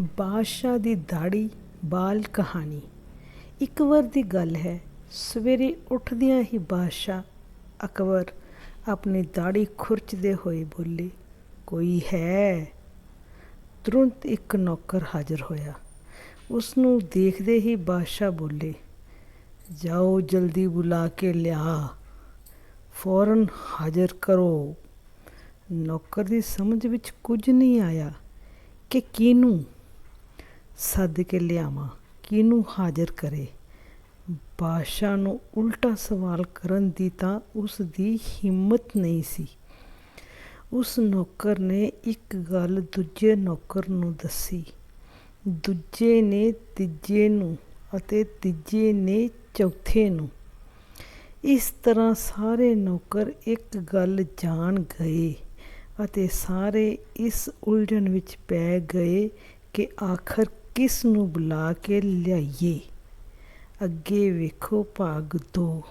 ਬਾਦਸ਼ਾਹ ਦੀ ਦਾੜੀ ਬਾਲ ਕਹਾਣੀ। ਇੱਕ ਵਾਰ ਦੀ ਗੱਲ ਹੈ, ਸਵੇਰੇ ਉੱਠਦਿਆਂ ਹੀ ਬਾਦਸ਼ਾਹ ਅਕਬਰ ਆਪਣੀ ਦਾੜੀ ਖੁਰਚਦੇ ਹੋਏ ਬੋਲੇ, ਕੋਈ ਹੈ? ਤੁਰੰਤ ਇੱਕ ਨੌਕਰ ਹਾਜ਼ਰ ਹੋਇਆ। ਉਸ ਨੂੰ ਦੇਖਦੇ ਹੀ ਬਾਦਸ਼ਾਹ ਬੋਲੇ, ਜਾਓ, ਜਲਦੀ ਬੁਲਾ ਕੇ ਲਿਆ, ਫੌਰਨ ਹਾਜ਼ਰ ਕਰੋ। ਨੌਕਰ ਦੀ ਸਮਝ ਵਿੱਚ ਕੁਝ ਨਹੀਂ ਆਇਆ ਕਿ ਕਿਹਨੂੰ ਸੱਦ ਕੇ ਲਿਆਵਾਂ। ਕਿਹਨੂੰ ਹਾਜ਼ਰ ਕਰੇ? ਬਾਦਸ਼ਾਹ ਨੂੰ ਉਲਟਾ ਸਵਾਲ ਕਰਨ ਦੀ ਤਾਂ ਉਸ ਦੀ ਹਿੰਮਤ ਨਹੀਂ ਸੀ। ਉਸ ਨੌਕਰ ਨੇ ਇੱਕ ਗੱਲ ਦੂਜੇ ਨੌਕਰ ਨੂੰ ਦੱਸੀ। ਦੂਜੇ ਨੇ ਤੀਜੇ ਨੂੰ ਅਤੇ ਤੀਜੇ ਨੇ ਚੌਥੇ ਨੂੰ। ਇਸ ਤਰ੍ਹਾਂ ਸਾਰੇ ਨੌਕਰ ਇੱਕ ਗੱਲ ਜਾਣ ਗਏ ਅਤੇ ਸਾਰੇ ਇਸ ਉਲਝਣ ਵਿੱਚ ਪੈ ਗਏ ਕਿ ਆਖਰ ਕਿਸ ਨੂੰ ਬੁਲਾ ਕੇ ਲਿਆਈਏ? ਅੱਗੇ ਵੇਖੋ ਭਾਗ ਦੋ।